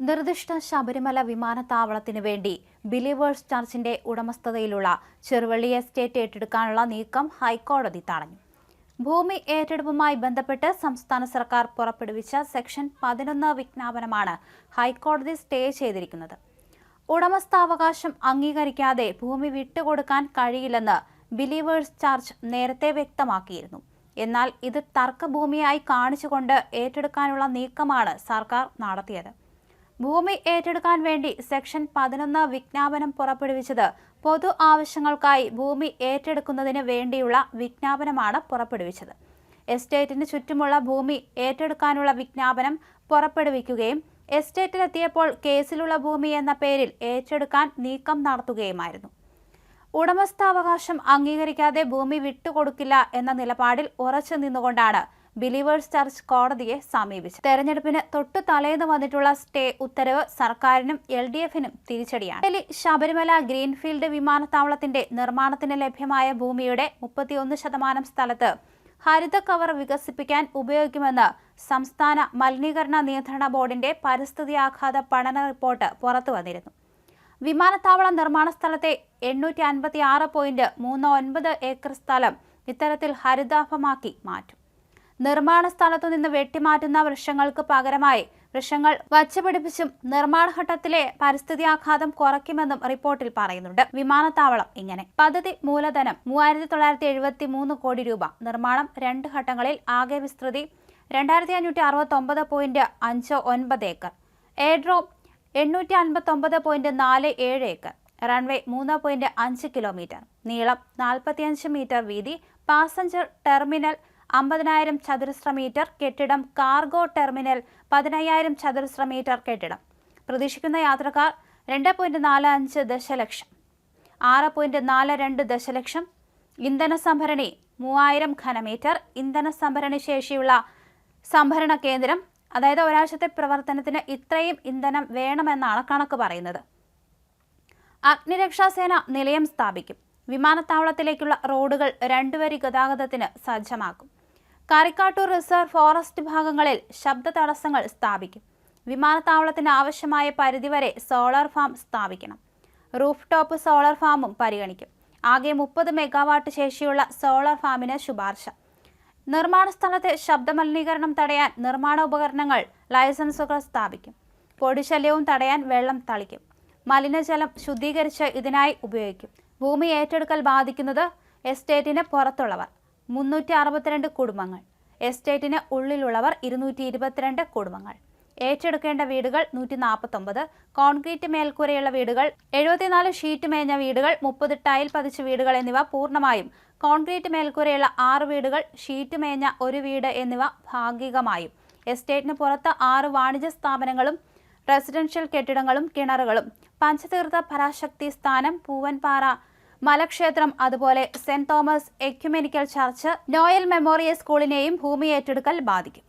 നിർദ്ദിഷ്ട ശബരിമല വിമാനത്താവളത്തിനു വേണ്ടി ബിലീവേഴ്സ് ചർച്ചിന്റെ ഉടമസ്ഥതയിലുള്ള ചെറുവള്ളി എസ്റ്റേറ്റ് ഏറ്റെടുക്കാനുള്ള നീക്കം ഹൈക്കോടതി തടഞ്ഞു. ഭൂമി ഏറ്റെടുപ്പുമായി ബന്ധപ്പെട്ട് സംസ്ഥാന സർക്കാർ പുറപ്പെടുവിച്ച സെക്ഷൻ പതിനൊന്ന് വിജ്ഞാപനമാണ് ഹൈക്കോടതി സ്റ്റേ ചെയ്തിരിക്കുന്നത്. ഉടമസ്ഥാവകാശം അംഗീകരിക്കാതെ ഭൂമി വിട്ടുകൊടുക്കാൻ കഴിയില്ലെന്ന് ബിലീവേഴ്സ് ചർച്ച് നേരത്തെ വ്യക്തമാക്കിയിരുന്നു. എന്നാൽ ഇത് തർക്കഭൂമിയായി കാണിച്ചുകൊണ്ട് ഏറ്റെടുക്കാനുള്ള നീക്കമാണ് സർക്കാർ നടത്തിയത്. ഭൂമി ഏറ്റെടുക്കാൻ വേണ്ടി സെക്ഷൻ പതിനൊന്ന് വിജ്ഞാപനം പുറപ്പെടുവിച്ചത് പൊതു ആവശ്യങ്ങൾക്കായി ഭൂമി ഏറ്റെടുക്കുന്നതിന് വേണ്ടിയുള്ള വിജ്ഞാപനമാണ് പുറപ്പെടുവിച്ചത്. എസ്റ്റേറ്റിന് ചുറ്റുമുള്ള ഭൂമി ഏറ്റെടുക്കാനുള്ള വിജ്ഞാപനം പുറപ്പെടുവിക്കുകയും എസ്റ്റേറ്റിലെത്തിയപ്പോൾ കേസിലുള്ള ഭൂമി എന്ന പേരിൽ ഏറ്റെടുക്കാൻ നീക്കം നടത്തുകയുമായിരുന്നു. ഉടമസ്ഥാവകാശം അംഗീകരിക്കാതെ ഭൂമി വിട്ടുകൊടുക്കില്ല എന്ന നിലപാടിൽ ഉറച്ചു നിന്നുകൊണ്ടാണ് ബിലീവേഴ്സ് ചർച്ച് കോടതിയെ സമീപിച്ചു. തെരഞ്ഞെടുപ്പിന് തൊട്ടു തലേന്ന് വന്നിട്ടുള്ള സ്റ്റേ ഉത്തരവ് സർക്കാരിനും എൽ ഡി എഫിനും തിരിച്ചടിയാണ്. ഡൽഹി ശബരിമല ഗ്രീൻഫീൽഡ് വിമാനത്താവളത്തിന്റെ നിർമ്മാണത്തിന് ലഭ്യമായ ഭൂമിയുടെ മുപ്പത്തിയൊന്ന് ശതമാനം സ്ഥലത്ത് ഹരിത കവർ വികസിപ്പിക്കാൻ ഉപയോഗിക്കുമെന്ന് സംസ്ഥാന മലിനീകരണ നിയന്ത്രണ ബോർഡിന്റെ പരിസ്ഥിതി ആഘാത പഠന റിപ്പോർട്ട് പുറത്തു വന്നിരുന്നു. വിമാനത്താവള നിർമ്മാണ സ്ഥലത്തെ എണ്ണൂറ്റി അൻപത്തി ആറ് പോയിന്റ് മൂന്ന് ഒൻപത് ഏക്കർ സ്ഥലം ഇത്തരത്തിൽ ഹരിതാഭമാക്കി മാറ്റും. നിർമ്മാണ സ്ഥലത്തു നിന്ന് വെട്ടിമാറ്റുന്ന വൃക്ഷങ്ങൾക്ക് പകരമായി വൃക്ഷങ്ങൾ വച്ചുപിടിപ്പിച്ചും നിർമ്മാണ ഘട്ടത്തിലെ പരിസ്ഥിതി ആഘാതം കുറയ്ക്കുമെന്നും റിപ്പോർട്ടിൽ പറയുന്നുണ്ട്. വിമാനത്താവളം ഇങ്ങനെ. പദ്ധതി മൂലധനം മൂവായിരത്തി തൊള്ളായിരത്തി എഴുപത്തി മൂന്ന് കോടി രൂപ. നിർമ്മാണം രണ്ട് ഘട്ടങ്ങളിൽ ആകെ വിസ്തൃതി രണ്ടായിരത്തി അഞ്ഞൂറ്റി അറുപത്തി ഒമ്പത് പോയിന്റ് അഞ്ച് ഒൻപത് ഏക്കർ. എയർഡ്രോം എണ്ണൂറ്റി അൻപത്തി ഒമ്പത് പോയിന്റ് നാല് ഏഴ് ഏക്കർ. റൺവേ മൂന്ന് പോയിന്റ് അഞ്ച് കിലോമീറ്റർ. നീളം നാൽപ്പത്തിയഞ്ച് മീറ്റർ വീതി. പാസഞ്ചർ ടെർമിനൽ അമ്പതിനായിരം ചതുരശ്ര മീറ്റർ കെട്ടിടം കാർഗോ ടെർമിനൽ പതിനയ്യായിരം ചതുരശ്ര മീറ്റർ കെട്ടിടം. പ്രതീക്ഷിക്കുന്ന യാത്രക്കാർ രണ്ട് പോയിന്റ് നാല് അഞ്ച് ദശലക്ഷം. ആറ് പോയിന്റ് നാല് രണ്ട് ദശലക്ഷം ഇന്ധന സംഭരണി മൂവായിരം ഘനമീറ്റർ ഇന്ധന സംഭരണി ശേഷിയുള്ള സംഭരണ കേന്ദ്രം അതായത് ഒരാഴ്ചത്തെ പ്രവർത്തനത്തിന് ഇത്രയും ഇന്ധനം വേണമെന്നാണ് കണക്ക് പറയുന്നത്. അഗ്നിരക്ഷാസേന നിലയം സ്ഥാപിക്കും. വിമാനത്താവളത്തിലേക്കുള്ള റോഡുകൾ രണ്ടുവരി ഗതാഗതത്തിന് സജ്ജമാക്കും. കറിക്കാട്ടൂർ റിസർവ് ഫോറസ്റ്റ് ഭാഗങ്ങളിൽ ശബ്ദ തടസ്സങ്ങൾ സ്ഥാപിക്കും. വിമാനത്താവളത്തിന് ആവശ്യമായ പരിധിവരെ സോളാർ ഫാം സ്ഥാപിക്കണം. റൂഫ് ടോപ്പ് സോളാർ ഫാമും പരിഗണിക്കും. ആകെ മുപ്പത് മെഗാവാട്ട് ശേഷിയുള്ള സോളാർ ഫാമിന് ശുപാർശ. നിർമ്മാണ സ്ഥലത്തെ ശബ്ദമലിനീകരണം തടയാൻ നിർമ്മാണ ഉപകരണങ്ങൾ ലൈസൻസുകൾ സ്ഥാപിക്കും. പൊടിശല്യവും തടയാൻ വെള്ളം തളിക്കും. മലിനജലം ശുദ്ധീകരിച്ച് ഇതിനായി ഉപയോഗിക്കും. ഭൂമി ഏറ്റെടുക്കൽ ബാധിക്കുന്നത് എസ്റ്റേറ്റിന് പുറത്തുള്ളവർ. മുന്നൂറ്റി അറുപത്തിരണ്ട് കുടുംബങ്ങൾ. എസ്റ്റേറ്റിന് ഉള്ളിലുള്ളവർ ഇരുന്നൂറ്റി ഇരുപത്തിരണ്ട് കുടുംബങ്ങൾ. ഏറ്റെടുക്കേണ്ട വീടുകൾ നൂറ്റി നാൽപ്പത്തൊമ്പത് കോൺക്രീറ്റ് മേൽക്കൂരയുള്ള വീടുകൾ എഴുപത്തിനാല് ഷീറ്റ് മേഞ്ഞ വീടുകൾ മുപ്പത് ടൈൽ പതിച്ച വീടുകൾ എന്നിവ പൂർണമായും. കോൺക്രീറ്റ് മേൽക്കൂരയുള്ള ആറ് വീടുകൾ ഷീറ്റ് മേഞ്ഞ ഒരു വീട് എന്നിവ ഭാഗികമായും. എസ്റ്റേറ്റിന് പുറത്ത് ആറ് വാണിജ്യ സ്ഥാപനങ്ങളും റെസിഡൻഷ്യൽ കെട്ടിടങ്ങളും കിണറുകളും. പഞ്ചതീർത്ഥ പരാശക്തി സ്ഥാനം പൂവൻപാറ മലക്ഷേത്രം അതുപോലെ Saint Thomas ecumenical church Noel memorial സ്കൂളിനെയും ഭൂമി ഏറ്റെടുക്കൽ ബാധിക്കും.